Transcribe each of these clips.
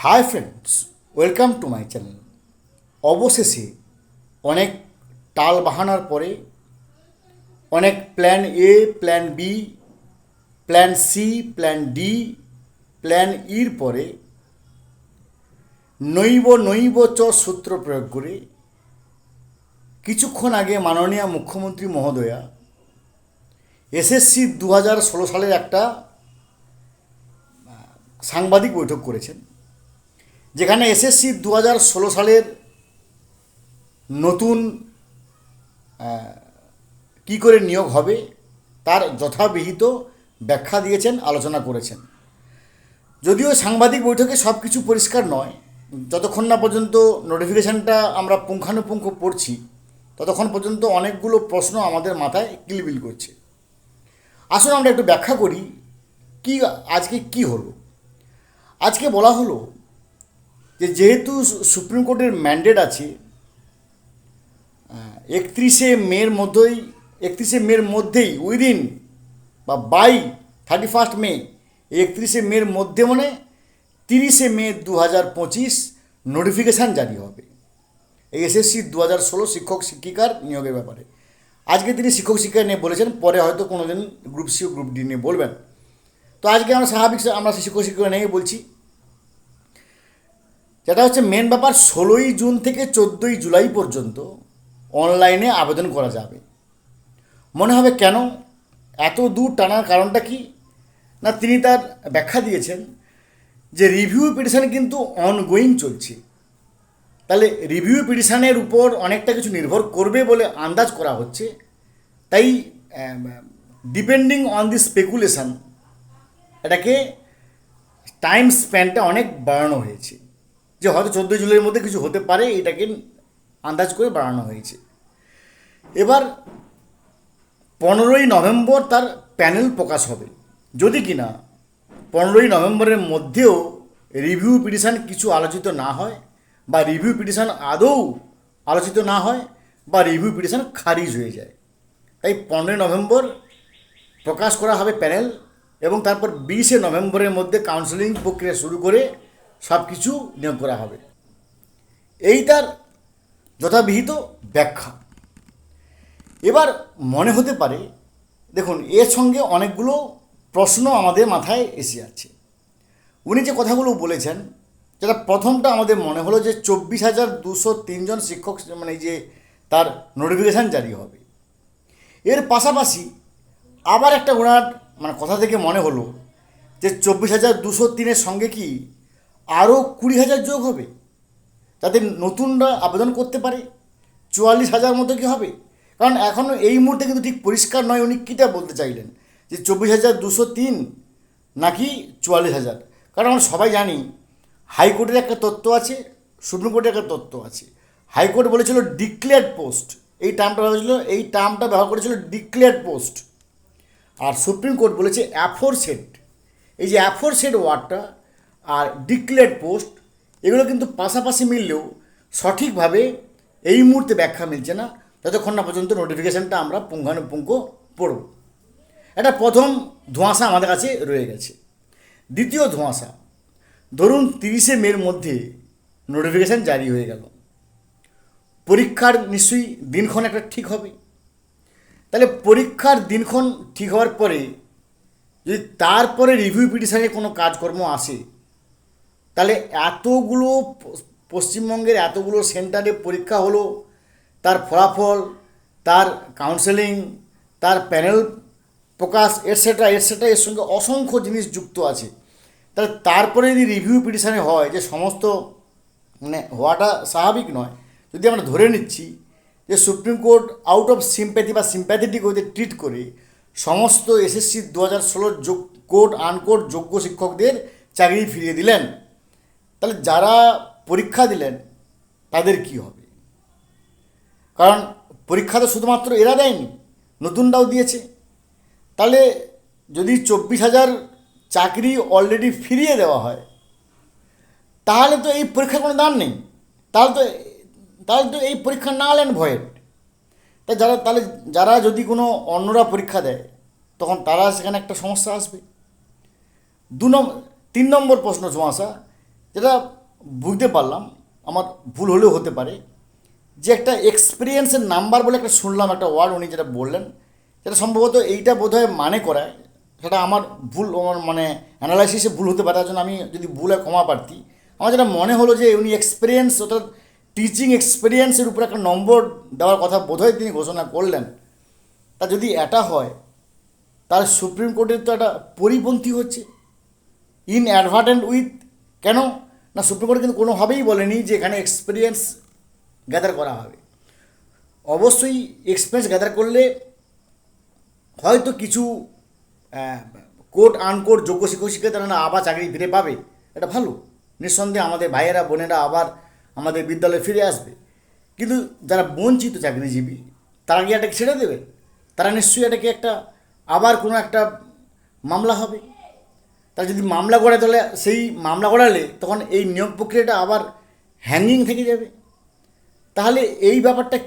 Hi friends welcome to my channel অবশেষে অনেক টাল বাহানার পরে অনেক plan A plan B plan C plan D plan ইর পরে নৈব নৈব চ সূত্র প্রয়োগ করে কিছুক্ষণ আগে মাননীয় মুখ্যমন্ত্রী মহোদয়া এসএসসি দু হাজার ষোলো সালের একটা সাংবাদিক বৈঠক করেছেন। যেখানে এসএসসি দু হাজার ষোলো সালের নতুন কি করে নিয়োগ হবে তার যথাবিহিত ব্যাখ্যা দিয়েছেন, আলোচনা করেছেন। যদিও সাংবাদিক বৈঠকে সব কিছু পরিষ্কার নয়, যতক্ষণ না পর্যন্ত নোটিফিকেশানটা আমরা পুঙ্খানুপুঙ্খ পড়ছি, ততক্ষণ পর্যন্ত অনেকগুলো প্রশ্ন আমাদের মাথায় কিলবিল করছে। আসুন আমরা একটু ব্যাখ্যা করি, কি আজকে কি হলো? আজকে বলা হলো যে যেহেতু সুপ্রিম কোর্টের ম্যান্ডেট আছে একত্রিশে মের মধ্যেই, একত্রিশে মের মধ্যেই উইদিন বা বাই থার্টি ফার্স্ট মে একত্রিশে মের মধ্যে মানে তিরিশে মে দু হাজার পঁচিশ নোটিফিকেশান জারি হবে। এই এসএসসি দু হাজার ষোলো শিক্ষক শিক্ষিকার নিয়োগের ব্যাপারে। আজকে তিনি শিক্ষক শিক্ষিকা নিয়ে বলেছেন, পরে হয়তো কোনো দিন গ্রুপ সি গ্রুপ ডি নিয়ে বলবেন। তো আজকে আমরা স্বাভাবিক আমরা শিক্ষক শিক্ষিকা নিয়ে বলছি যেটা হচ্ছে মেন ব্যাপার, ষোলোই জুন থেকে চোদ্দোই জুলাই পর্যন্ত অনলাইনে আবেদন করা যাবে। মনে হবে কেন? এত দূর টানার কারণটা কি? না তিনি তার ব্যাখ্যা দিয়েছেন যে রিভিউ পিটিশন কিন্তু অনগোয়িং চলছে। তাহলে রিভিউ পিটিশনের উপর অনেকটা কিছু নির্ভর করবে বলে আন্দাজ করা হচ্ছে। তাই ডিপেন্ডিং অন দি স্পেকুলেশন এটাকে টাইম স্প্যানটা অনেক বাড়ানো হয়েছে। যে হয়তো চোদ্দোই জুলাইয়ের মধ্যে কিছু হতে পারে, এটাকে আন্দাজ করে বাড়ানো হয়েছে। এবার পনেরোই নভেম্বর তার প্যানেল প্রকাশ হবে। যদি কিনা পনেরোই নভেম্বরের মধ্যেও রিভিউ পিটিশান কিছু আলোচিত না হয়, বা রিভিউ পিটিশান আদৌ আলোচিত না হয়, বা রিভিউ পিটিশান খারিজ হয়ে যায়। তাই পনেরোই নভেম্বর প্রকাশ করা হবে প্যানেল এবং তারপর বিশে নভেম্বরের মধ্যে কাউন্সেলিং প্রক্রিয়া শুরু করে সব কিছু নিয়োগ করা হবে। এই তার যথাবিহিত ব্যাখ্যা। এবার মনে হতে পারে, দেখুন, এর সঙ্গে অনেকগুলো প্রশ্ন আমাদের মাথায় এসে যাচ্ছে। উনি যে কথাগুলো বলেছেন, যেটা প্রথমটা আমাদের মনে হলো যে চব্বিশ হাজার দুশো তিনজন শিক্ষক মানে যে তার নোটিফিকেশান জারি হবে। এর পাশাপাশি আবার একটা ওনার মানে কথা থেকে মনে হলো যে চব্বিশ হাজার দুশো তিনের সঙ্গে কি আরও কুড়ি হাজার যোগ হবে। যাতে নতুনরা আবেদন করতে পারে। চুয়াল্লিশ হাজার মতো কি হবে? কারণ এখনও এই মুহূর্তে কিন্তু ঠিক পরিষ্কার নয়, উনি কীটা বলতে চাইলেন? যে চব্বিশ হাজার দুশো তিন নাকি চুয়াল্লিশ হাজার? কারণ আমরা সবাই জানি, হাইকোর্টের একটা তত্ত্ব আছে, সুপ্রিম কোর্টের একটা তত্ত্ব আছে। হাইকোর্ট বলেছিল ডিক্লেয়ার্ড পোস্ট এই টার্মটা হয়েছিল, এই টার্মটা ব্যবহার করেছিল ডিক্লেয়ার্ড পোস্ট আর সুপ্রিম কোর্ট বলেছে অ্যাফোরসেট এই যে অ্যাফোরসেট ওয়ার্ডটা আর ডিক্লেয়ার্ড পোস্ট এগুলো কিন্তু পাশাপাশি মিললেও সঠিকভাবে এই মুহূর্তে ব্যাখ্যা মিলছে না। যতক্ষণ না পর্যন্ত নোটিফিকেশানটা আমরা পুঙ্খানুপুঙ্খ পড়ব। এটা প্রথম ধোঁয়াশা আমাদের কাছে রয়ে গেছে। দ্বিতীয় ধোঁয়াশা, ধরুন তিরিশে মের মধ্যে নোটিফিকেশান জারি হয়ে গেল। পরীক্ষার নিশ্চয়ই দিনক্ষণ একটা ঠিক হবে। তাহলে পরীক্ষার দিনক্ষণ ঠিক হওয়ার পরে যদি তারপরে রিভিউ পিটিশনে কোনো কাজকর্ম আসে তাহলে এতগুলো পশ্চিমবঙ্গের এতগুলো সেন্টারে পরীক্ষা হলো, তার ফলাফল, তার কাউন্সেলিং তার প্যানেল প্রকাশ এটসেট্রা এটসেট্রা এর সঙ্গে অসংখ্য জিনিস যুক্ত আছে। তাহলে তারপরে যদি রিভিউ পিটিশানে হয়, যে সমস্ত মানে হওয়াটা স্বাভাবিক নয়, যদি আমরা ধরে নিচ্ছি যে supreme court out of sympathy বা সিম্প্যাথেটিক ওদের ট্রিট করে সমস্ত এসএসসি দু হাজার ষোলোর যোগ কোর্ট আনকোর্ট যোগ্য শিক্ষকদের চাকরি ফিরিয়ে দিলেন। তাহলে যারা পরীক্ষা দিলেন, তাদের কি হবে? কারণ পরীক্ষা তো শুধুমাত্র এরা দেয়নি নতুনটাও দিয়েছে। তাহলে যদি চব্বিশ হাজার চাকরি অলরেডি ফিরিয়ে দেওয়া হয়, তাহলে তো এই পরীক্ষার কোনো দাম নেই। তাহলে তো তাহলে তো এই পরীক্ষা না হলেন ভয়েড তা যারা, তাহলে যারা যদি কোনো অন্যরা পরীক্ষা দেয়, তখন তারা সেখানে একটা সমস্যা আসবে। দু নম্বর তিন নম্বর প্রশ্ন সমস্যা যেটা বুঝতে পারলাম, আমার ভুল হলেও হতে পারে, যে একটা এক্সপিরিয়েন্সের নাম্বার বলে একটা শুনলাম, একটা ওয়ার্ড উনি যেটা বললেন সেটা সম্ভবত এইটা বোধহয় মানে করায়, সেটা আমার ভুল, আমার মানে অ্যানালাইসিসে ভুল হতে পারে, তার জন্য আমি যদি ভুলে ক্ষমা প্রার্থী, আমার যেটা মনে হলো যে উনি এক্সপিরিয়েন্স অর্থাৎ টিচিং এক্সপিরিয়েন্সের উপর একটা নম্বর দেওয়ার কথা বোধহয় তিনি ঘোষণা করলেন, তা যদি এটা হয়, তাহলে সুপ্রিম কোর্টের তো একটা পরিপন্থী হচ্ছে ইন অ্যাডভার্টেন্ট উইথ কেন? না, সুপ্রিম কোর্ট কিন্তু কোনোভাবেই বলেনি যে এখানে এক্সপিরিয়েন্স গ্যাদার করা হবে। অবশ্যই এক্সপিরিয়েন্স গ্যাদার করলে হয়তো কিছু কোর্ট আনকোর্ট যোগ্য শিক্ষক শিক্ষিকারা না আবার চাকরি ফিরে পাবে। এটা ভালো। নিঃসন্দেহে আমাদের ভাইয়েরা, বোনেরা আবার আমাদের বিদ্যালয়ে ফিরে আসবে। কিন্তু যারা বঞ্চিত চাকরিজীবী, তারা কি এটাকে ছেড়ে দেবে? তারা নিশ্চয়ই এটাকে একটা, আবার কোনো একটা মামলা হবে। তারা যদি মামলা করে তাহলে সেই মামলা করালে তখন এই নিয়োগ প্রক্রিয়াটা আবার হ্যাঙ্গিং থেকে যাবে। তাহলে এই ব্যাপারটা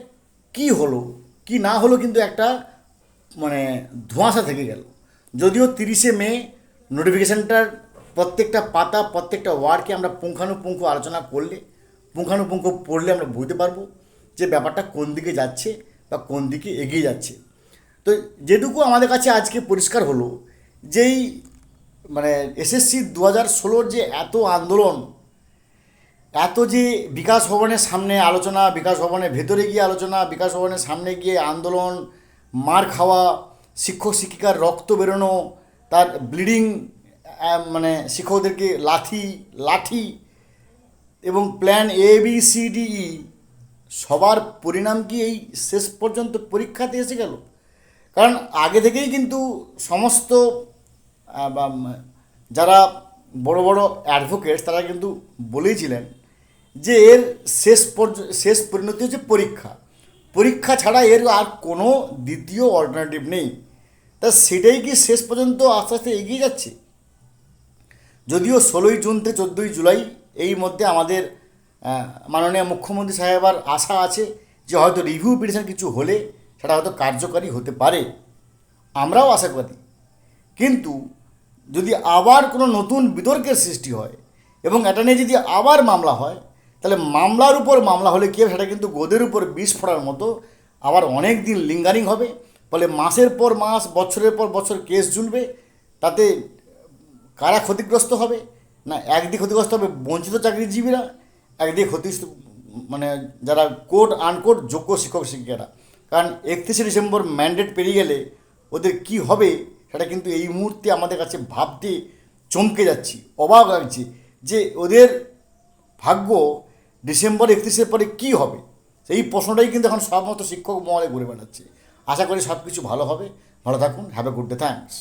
কি হলো? কি না হলো কিন্তু একটা মানে ধোঁয়াশা থেকে গেল। যদিও তিরিশে মে নোটিফিকেশানটার প্রত্যেকটা পাতা, প্রত্যেকটা ওয়ার্ডকে আমরা পুঙ্খানুপুঙ্খ আলোচনা করলে, পুঙ্খানুপুঙ্খ পড়লে আমরা বুঝতে পারব যে ব্যাপারটা কোন দিকে যাচ্ছে বা কোন দিকে এগিয়ে যাচ্ছে। তো যেটুকু আমাদের কাছে আজকে পরিষ্কার হলো, যেই মানে এসএসসি দু হাজার ষোলোর যে এত আন্দোলন, এত যে বিকাশ ভবনের সামনে আলোচনা, বিকাশ ভবনের ভেতরে গিয়ে আলোচনা, বিকাশ ভবনের সামনে গিয়ে আন্দোলন, মার খাওয়া, শিক্ষক, শিক্ষিকার রক্ত বেরোনো, তার ব্লিডিং মানে শিক্ষকদেরকে লাথি, লাঠি এবং plan A B C D E সবার পরিণাম কি এই শেষ পর্যন্ত পরীক্ষাতে এসে গেল? কারণ আগে থেকেই কিন্তু সমস্ত যারা বড় বড় অ্যাডভোকেটস তারা কিন্তু বলেইছিলেন যে এর শেষ পর্য, শেষ পরিণতি হচ্ছে পরীক্ষা। পরীক্ষা ছাড়া এর আর কোনো দ্বিতীয় অল্টারনেটিভ নেই। তা সেটাই কি শেষ পর্যন্ত আস্তে আস্তে এগিয়ে যাচ্ছে? যদিও ষোলোই জুন থেকে চোদ্দোই জুলাই এই মধ্যে আমাদের মাননীয় মুখ্যমন্ত্রী সাহেবার আশা আছে যে হয়তো রিভিউ পিটিশন কিছু হলে সেটা হয়তো কার্যকারী হতে পারে। আমরাও আশা করি কিন্তু যদি আবার কোনো নতুন বিতর্কের সৃষ্টি হয় এবং এটা নিয়ে যদি আবার মামলা হয়, তাহলে মামলার উপর মামলা হলে কি সেটা কিন্তু গোদের উপর বিষ ফোড়ার মতো আবার অনেক দিন লিঙ্গারিং হবে। ফলে মাসের পর মাস, বছরের পর বছর কেস ঝুলবে, তাতে কারা ক্ষতিগ্রস্ত হবে? না, একদিকে ক্ষতিগ্রস্ত হবে বঞ্চিত চাকরিজীবীরা, একদিকে ক্ষতি মানে যারা কোর্ট আনকোর্ট যোগ্য শিক্ষক শিক্ষিকারা। কারণ একত্রিশে ডিসেম্বর ম্যান্ডেট পেরিয়ে গেলে ওদের কি হবে? সেটা কিন্তু এই মুহূর্তে আমাদের কাছে ভাবতে চমকে যাচ্ছি, অবাক লাগছে যে ওদের ভাগ্য ডিসেম্বর একত্রিশের পরে কি হবে? সেই প্রশ্নটাই কিন্তু এখন সমস্ত শিক্ষক মহলে ঘুরে বেড়াচ্ছে। আশা করি সব কিছু ভালো হবে। ভালো থাকুন। Have a good day thanks